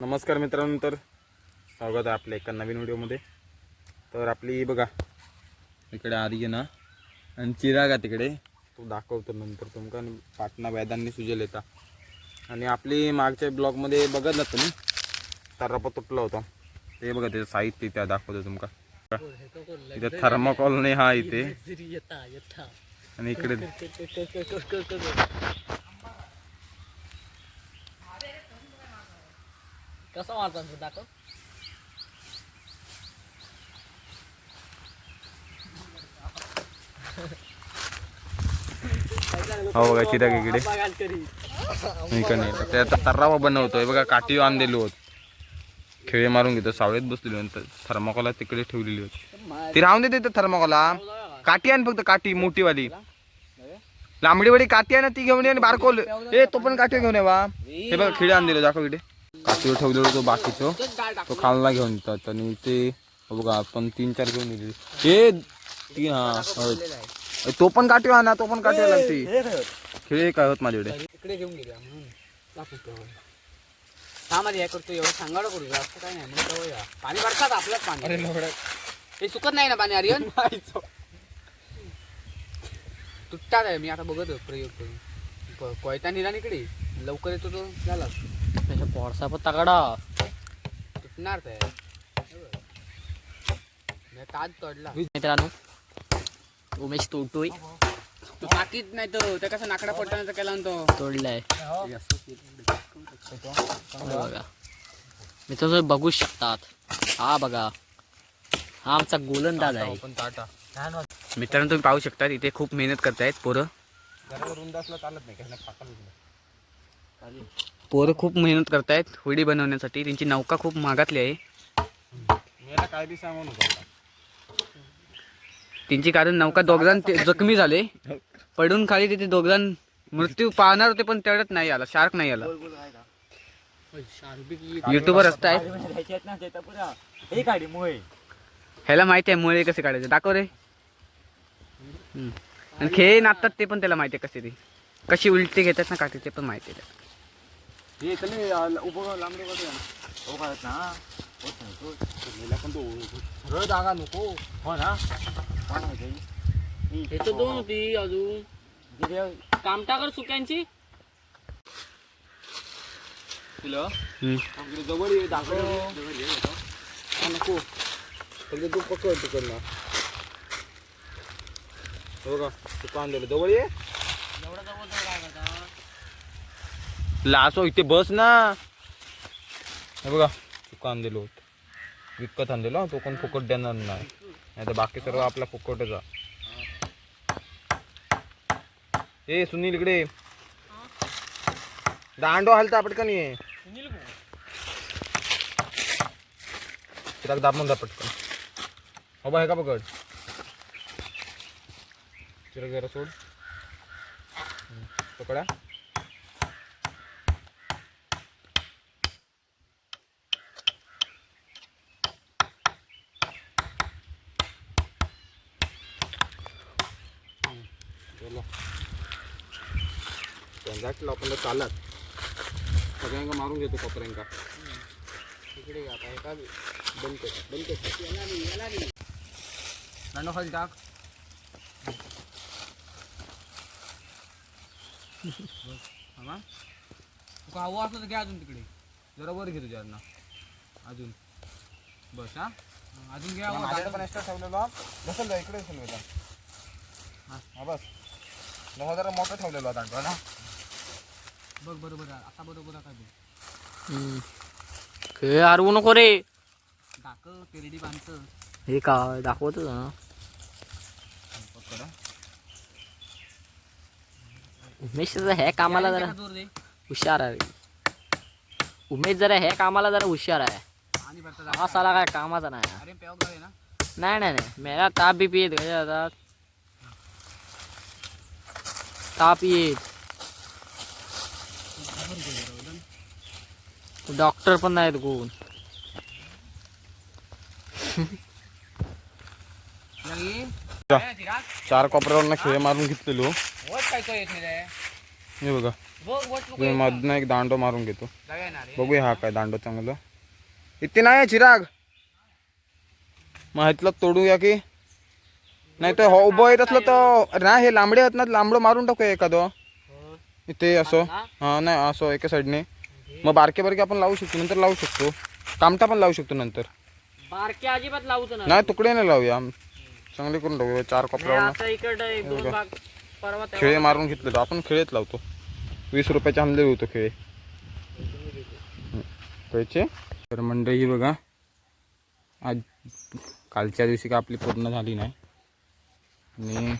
नमस्कार मित्रांनो तर स्वागत आहे आपल्या एका नवीन व्हिडिओमध्ये. तर आपली बघा इकडे आधी ना आणि चिराग आहे तिकडे. तो दाखवतो नंतर तुमका आणि पाटणा वेदांनी सुजेल येता. आणि आपली मागच्या ब्लॉगमध्ये ना तुम्ही तरपा तुटला होता. ते बघा त्याचं साहित्य त्या दाखवतो तुमका. इथे थर्माकॉल नाही हा इथे. आणि इकडे कसं मारतात दाखव. हो बघा चिराग इकडे. इकडे नाही. ते आता तर्रावा बनवतोय. बघा काठी आणलेलो होत. खेळे मारून घेतो सावळीत बसलेली नंतर थर्माकोला तिकडे ठेवलेली होती. ती राहून देते थर्माकोला. काठी आण फक्त काठी मोठीवाली. लांबडीवाडी काठी आहे ना ती घेऊन ये आणि बारकोल. ए तो पण काठी घेऊन ये वा हे बघा खिळे आणलेलो दाखव इकडे. काठीवर ठेवलेलो तो बाकीचो तो खालना घेऊन येतात आणि ते बघा आपण तीन चार घेऊन दिले हे तीन हा तो पण काठी आणा तो पण काठी लागते खिळे काय होत माझ्याकडे इकडे घेऊन म्हणून हा हे करतो एवढं सांगाडं करू जास्त काय नाही. पाणी भरतात आपलंच पाणी हे सुकत नाही ना पाणी तुटतात आहे मी आता बघत प्रयोग करून कोयता निरा इकडे लवकर येतो तो झाला पोरसा पण तगडा तुटणार ते मी ताज तोडला मित्रांनो उमेश तोडतोय। तो टाकीत नाही तो ते कसं नाकडा पडताना केला ना तो. तोडलाय. बघा. मित्रांनो बघू शकतात. हा बघा. हा आमचा गोलंदाज आहे. मित्रांनो तुम्ही पाहू शकता इथे खूप मेहनत करतायत पोरं. चालत नाही पोरं खूप मेहनत करतायत होडी बनवण्यासाठी. त्यांची नौका खूप मागातली आहे. काय बी त्यांची कारण नौका दोघजण ते जखमी झाले. पडून खाली तिथे दोघजण मृत्यू पाहणार होते पण तेवढ्यात नाही आला. शार्क नाही आला. युट्यूबर असताय ह्याला माहिती आहे मुळे कसे काढायचे. दाखव रे. आणि खेळ नाचतात ते पण त्याला माहिती आहे कसे ते. कशी उलटी घेतात ना काठी ते पण माहिती आहे. हे चले उभं लांबडे पण तो सरळ जागा नको हो ना दोन होती अजून कामटाकर सुक्यांची तुला. जवळ ये दाखव हा, नको फक्त तू पकड तिकडनं हे बघा तू कांदे जवळ ये लासो इथे बस ना. हे बघा तू आणलेलो होत. विकत आणलेलो तो कोण फुकट देणार नाही. नाही तर बाकी सर्व आपला फुकटच ए सुनील इकडे दांडो हलता पटकन ये चिराग दाबून जा पटकन. हो बा हे का पकड? चिराग जरा सोड. पकडा. त्यांचा आपण चालत. सगळ्यांका मारून घेतो कोपऱ्यांका. इकडे घ्या, आता बंद कर बंद कर नानो खाली टाक. हा तुका हवं असलं तर घ्या अजून तिकडे. जरा वर घे तुझ्या अजून. बस हा? अजून घ्या. माझ्याकडे पण एक्स्ट्रा ठेवलेलो बसल इकडे असेल बेटा हा बस. नवा जरा मोठं ठेवलेलो आता ना बघ बरोबर. आता बरोबर काय बघ हरवू नको रे. दाखव तेरडी बांधतं. हे का दाखवतो ना. हा. उमेश जरा ह्या कामाला जरा हुशार आहे. उमेश जरा ह्या कामाला जरा हुशार आहे. हा. साला काय कामाचा नाही. नाही नाही नाही मेरा ताप बी पियेत आता ताप येत. डॉक्टर पण नाहीत कोण? चार कोपऱ्यावरनं खेळ मारून घेतलेलो. हे बघा. मी मधनं एक दांडो मारून घेतो. बघूया हा काय दांडो चांगलं. इथे नाही आहे चिराग मग ह्यातलं तोडूया की? नाही तर हो उभं येत असलं तर नाही हे लांबडे आहेत ना लांबडं मारून टाकूया एखादं. हो. इथे असं. हा? नाही असं एका साईडने मग बारके बारके आपण लावू शकतो नंतर लावू शकतो. कामटा पण लावू शकतो नंतर. बारके अजिबात लावतो ना नाही तुकडे नाही लावूया. चांगले करून टाकूया चार तेव्हा खेळे मारून घेतलेलो आपण खेळेत लावतो. वीस रुपयाचे आमले होतो खेळे. पैसे? तर मंडई बघा. आज कालच्या दिवशी का आपली पूर्ण झाली नाही. आणि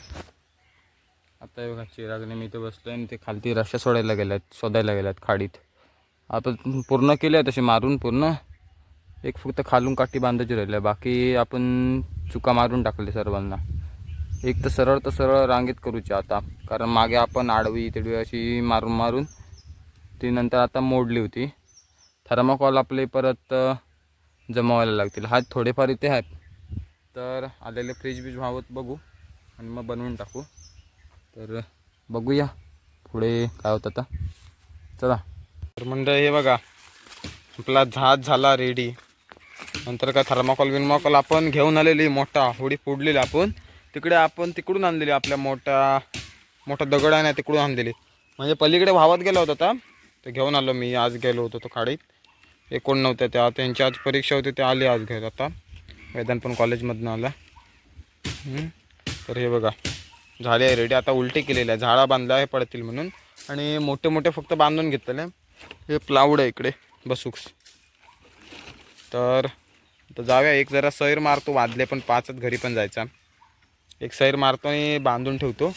आता हे बघा चिरागने मी इथं बसलोय आणि ते खालती रस्त्या सोडायला गेल्यात शोधायला गेल्यात खाडीत. आपण पूर्ण केले तसे मारून पूर्ण. एक फक्त खालून काठी बांधायची राहिल्या. बाकी आपण चुका मारून टाकले सर्वांना. एक तर सरळ तर सरळ रांगेत करूची आता. कारण मागे आपण आडवी तिडवी अशी मारून मारून ती नंतर आता मोडली होती. थर्माकॉल आपले परत जमावायला लागतील. हा थोडेफार इथे आहेत. तर आलेले फ्रीज बीज व्हावत बघू. आणि मग बनवून टाकू. तर बघूया. पुढे काय होतं आता. चला. तर मंडळ हे बघा. आपला झाज झाला रेडी नंतर काय थर्माकॉल बिर्माकॉल आपण घेऊन आलेली मोठा. होडी फोडलेली आपण. तिकडे आपण तिकडून आणलेली आपल्या मोठा मोठा दगड आहे ना तिकडून आणलेली म्हणजे पलीकडे भावात गेला होता आता. ते घेऊन आलो मी आज गेलो होतो तो खाडीत. एक कोण नव्हत्या त्या. त्यांची आज परीक्षा होती ते आले आज घेत आता. वेदांत पण कॉलेजमधनं आला. तर हे बघा. झाले आहे रेडी आता उलटे केलेले आहे. झाडा बांधला आहे पडतील म्हणून. आणि मोठे मोठे फक्त बांधून घेतलेले. हे प्लाऊड आहे इकडे. बसूक्स. तर जाऊया एक जरा सैर मारतो वाजले पण पाचच घरी पण जायचा. एक सैर मारतो आणि बांधून ठेवतो.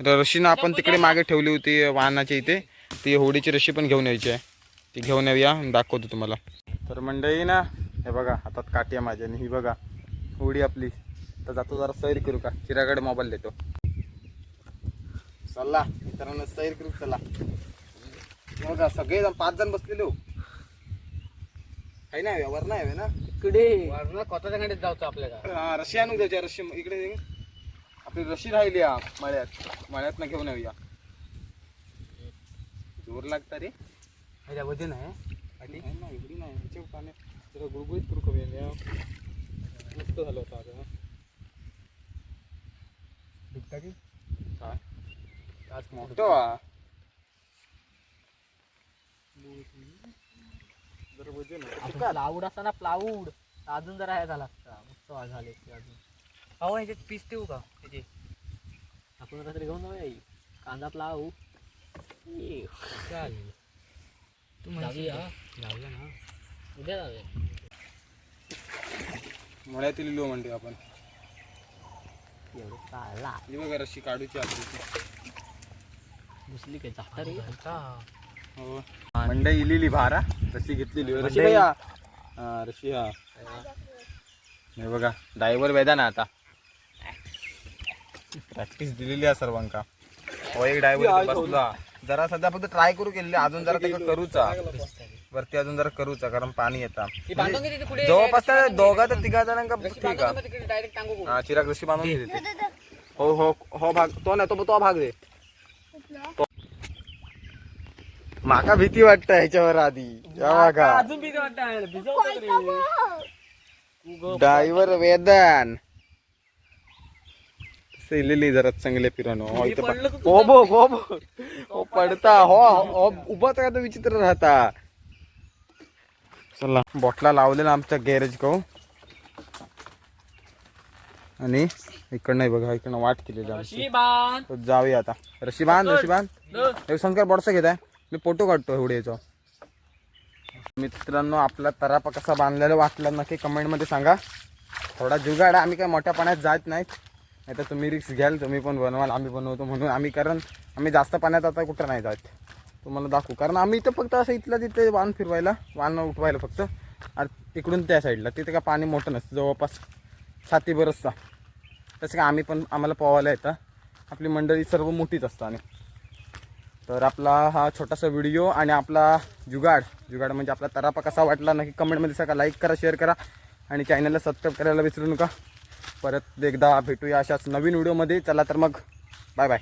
तर रशीनं आपण तिकडे मागे ठेवली होती वाहनाची इथे. ती होडीची रशी पण घेऊन यायची आहे. ती घेऊन येऊया दाखवतो तुम्हाला. तर मंडळी ना हे बघा हातात काठी आहे माझ्या आणि ही बघा होडी आपली. तर जातो जरा सैर करू का? चिराकडे मोबाईल देतो. चला मित्रांनो सैर करू चला. बघा सगळे जण पाच जण बसलेले हो. काही नाही वर नाही हवे ना. इकडे. कोताच्या गाडीत जाऊचो आपल्याला. हा रशी आणून द्यायच्या रशी इकडे दे. आपली रशी राहिली हा मळ्यात. मळ्यात ना घेऊन येऊया. जोर लागता रे. ह्याच्या वजन आहे नाही ना, एवढी नाही. ह्याच्या पाण्यात जरा गुळगुळीत करू कमी मस्त झालं होतं आता काय? मोठं वा. जरा वजन आहे. प्लाऊड असा ना प्लाऊड अजून जरा हे झाला. असता मस्त झाले अजून. अहो ह्याच्यात पीस देऊ का? त्याचे. आपण कसं घेऊन जाऊया ही. कांदा प्लाऊ ये. तू म्हणजे जाऊया ना. उद्या जाऊया मळ्यातील लिलो म्हणते आपण. एवढं चालला. ही बघा रशी काढूची आपली घुसली काय जाता रे? हो. मंडई इलेली भारा. रशी घेतलेली हो. रशी भैया. हा रशी हा. हे बघा ड्रायव्हर वेदा ना आता. प्रॅक्टिस दिलेली आहे सर्वांका. हो एक ड्रायव्हर बसला. जरा सध्या फक्त ट्राय करू केलेली अजून जरा त्याला करूचा. वरती अजून जरा करूचा कारण पाणी येता. बांधून पुढे जवळपास त्या दोघा तर तिघा जणांका ठीक आहे. तिकडे डायरेक्ट टांगू. हा चिराग रशी बांधून घेते हो हो हो भाग. तो नाही तो तो भाग दे. माका भीती वाटत ह्याच्यावर आधी. अजून भीती वाटतं ड्रायव्हर वेदन. लिली जरा चांगले फिरवणं हो इथं पडलं पा- हो बो हो बो हो पडता. हो हो उभाच काय तर विचित्र राहता. चला बॉटला लावलेला आमच्या गॅरेज को. आणि इकडनं हे बघा इकडनं वाट केलेली तर जाऊया आता. रशी बांध रशी बांध रविशंकर बॉटसा घेत आहे मी फोटो काढतो एवढे मित्रांनो आपला तरापा कसा बांधलेला वाटला नक्की कमेंटमध्ये सांगा. थोडा जुगाड आम्ही काय मोठ्या पाण्यात जात नाहीत. नाही तर तुम्ही रिक्स घ्याल तुम्ही पण बनवाल आम्ही बनवतो म्हणून आम्ही कारण आम्ही जास्त पाण्यात आता कुठं नाही जात. तुम्हाला दाखवू. कारण आम्ही इथं फक्त असं इथलं तिथे वाहन फिरवायला वाहन उठवायला फक्त. आणि इकडून त्या साईडला तिथे का पाणी मोठं नसतं जवळपास छाती बरसचा. तसं का आम्ही पण आम्हाला पोहायला येतं. आपली मंडळी सर्व मोठीच असतं आणि तर आपला हा छोटासा व्हिडिओ आणि आपला जुगाड. जुगाड म्हणजे आपला तरापा कसा वाटला नक्की कमेंटमध्ये सांगा. लाईक करा शेअर करा आणि चॅनलला सबस्क्राईब करायला विसरू नका. परत एकदा भेटूया अशाच नवीन व्हिडिओमध्ये. चला तर मग. Bye bye